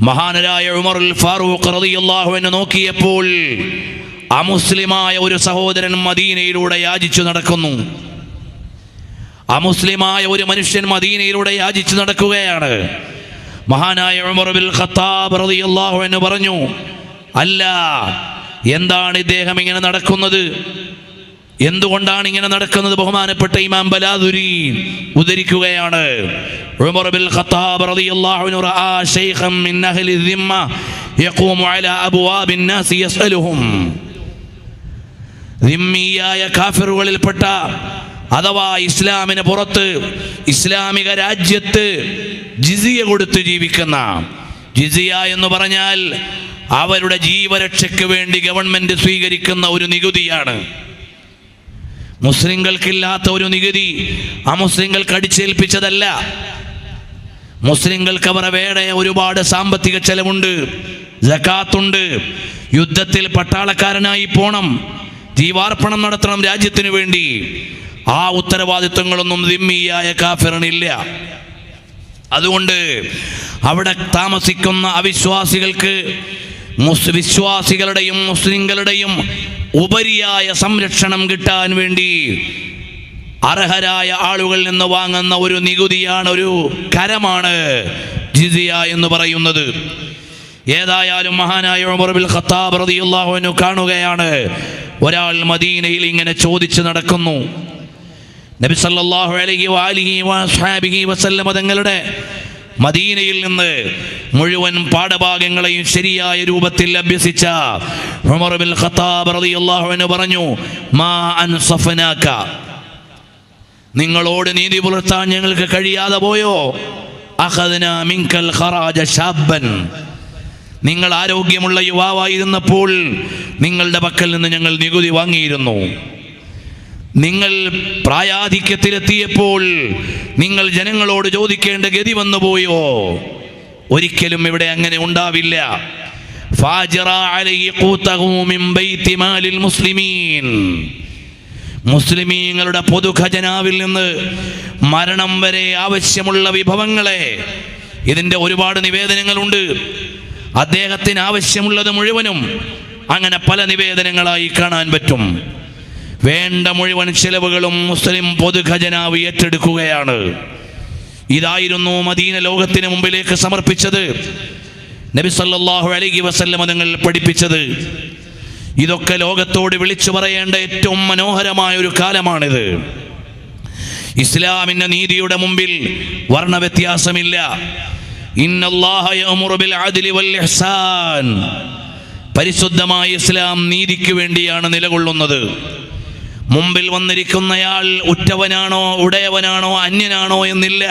മഹാനരായ ഉമറുൽ ഫാറൂഖ് റളിയല്ലാഹു അൻഹു നോക്കിയപ്പോൾ അമുസ്ലിമായ ഒരു സഹോദരൻ മദീനയിലൂടെ യാചിച്ചു നടക്കുന്നു. അമുസ്ലിമായ ഒരു മനുഷ്യൻ മദീനയിലൂടെ യാചിച്ചു നടക്കുകയാണ്. മഹാനായ ഉമർ ഖത്താബ് റളിയല്ലാഹു അൻഹു പറഞ്ഞു അല്ല എന്താണ് ഇദ്ദേഹം ഇങ്ങനെ നടക്കുന്നത്? എന്തുകൊണ്ടാണ് ഇങ്ങനെ നടക്കുന്നത്? ബഹുമാനപ്പെട്ട ഇമാം ബലാദുരി ഉദ്ധരിക്കുകയാണ്. ഉമർ ബിൻ ഖത്താബ് മിൻ അഹ്ലി യഖൂമു അലാ അബ്വാബിൻ നാസി യസ്അലുഹും. കാഫിറുകളിൽപ്പെട്ട അഥവാ ഇസ്ലാമിന് പുറത്ത് ഇസ്ലാമിക രാജ്യത്ത് ജിസിയ കൊടുത്ത് ജീവിക്കുന്ന ജിസിയ എന്ന് പറഞ്ഞാൽ അവരുടെ ജീവരക്ഷയ്ക്ക് വേണ്ടി ഗവൺമെന്റ് സ്വീകരിക്കുന്ന ഒരു നികുതിയാണ്. മുസ്ലിങ്ങൾക്കില്ലാത്ത ഒരു നികുതി ആ മുസ്ലിങ്ങൾക്ക് അടിച്ചേൽപ്പിച്ചതല്ല. മുസ്ലിങ്ങൾക്ക് അവർ വേറെ ഒരുപാട് സാമ്പത്തിക ചെലവുണ്ട് ജക്കാത്തുണ്ട്. യുദ്ധത്തിൽ പട്ടാളക്കാരനായി പോണം ജീവാർപ്പണം നടത്തണം രാജ്യത്തിനു വേണ്ടി. ആ ഉത്തരവാദിത്വങ്ങളൊന്നും ദിമ്മിയായ കാഫിറിനില്ല. അതുകൊണ്ട് അവിടെ താമസിക്കുന്ന അവിശ്വാസികൾക്ക് വിശ്വാസികളുടെയും മുസ്ലിങ്ങളുടെയും ഉപരിയായ സംരക്ഷണം കിട്ടാൻ വേണ്ടി അർഹരായ ആളുകളിൽ നിന്ന് വാങ്ങുന്ന ഒരു നികുതിയാണ് ഒരു കരമാണ് ജിസിയ എന്ന് പറയുന്നത്. ഏതായാലും മഹാനായ ഉമർ ബിൽ ഖത്താബ് റതിയുള്ളാഹുവിനു കാണുകയാണ് ഒരാൾ മദീനയിൽ ഇങ്ങനെ ചോദിച്ചു നടക്കുന്നു. നബി സല്ലല്ലാഹു അലൈഹി വാലിഹി വസല്ലമ തങ്ങളുടെ മദീനയിൽ നിന്ന് മുഴുവൻ പാഠഭാഗങ്ങളെയും ശരിയായ രൂപത്തിൽ അഭ്യസിച്ച ഉമർ ബിൻ ഖത്താബ് റളിയല്ലാഹു പറഞ്ഞു മാ നിങ്ങളോട് നീതി പുലർത്താൻ ഞങ്ങൾക്ക് കഴിയാതെ പോയോ? അഖദ്ന ഖറാജ ഷാബൻ നിങ്ങൾ ആരോഗ്യമുള്ള യുവാവായിരുന്നപ്പോൾ നിങ്ങളുടെ പക്കൽ നിന്ന് ഞങ്ങൾ നികുതി വാങ്ങിയിരുന്നു. നിങ്ങൾ പ്രായാധിക്യത്തിലെത്തിയപ്പോൾ നിങ്ങൾ ജനങ്ങളോട് ചോദിക്കേണ്ട ഗതി വന്നുപോയോ? ഒരിക്കലും ഇവിടെ അങ്ങനെ ഉണ്ടാവില്ല. മുസ്ലിമീങ്ങളുടെ പൊതു ഖജനാവിൽ നിന്ന് മരണം വരെ ആവശ്യമുള്ള വിഭവങ്ങളെ ഇതിന്റെ ഒരുപാട് നിവേദനങ്ങളുണ്ട്. അദ്ദേഹത്തിന് ആവശ്യമുള്ളത് മുഴുവനും അങ്ങനെ പല നിവേദനങ്ങളായി കാണാൻ പറ്റും. വേണ്ട മുഴുവൻ ചെലവുകളും മുസ്ലിം പൊതുഖജനാവ് ഏറ്റെടുക്കുകയാണ്. ഇതായിരുന്നു മദീന ലോകത്തിന് മുമ്പിലേക്ക് സമർപ്പിച്ചത്. നബി സല്ലല്ലാഹു അലൈഹി വസല്ലമ തങ്ങൾ പഠിപ്പിച്ചത്. ഇതൊക്കെ ലോകത്തോട് വിളിച്ചു പറയേണ്ട ഏറ്റവും മനോഹരമായ ഒരു കാലമാണിത്. ഇസ്ലാമിന്റെ നീതിയുടെ മുമ്പിൽ വൽ ഇഹ്സാൻ. പരിശുദ്ധമായ ഇസ്ലാം നീതിക്ക് വേണ്ടിയാണ് നിലകൊള്ളുന്നത്. മുമ്പിൽ വന്നിരിക്കുന്നയാൾ ഉറ്റവനാണോ ഉടയവനാണോ അന്യനാണോ എന്നില്ല.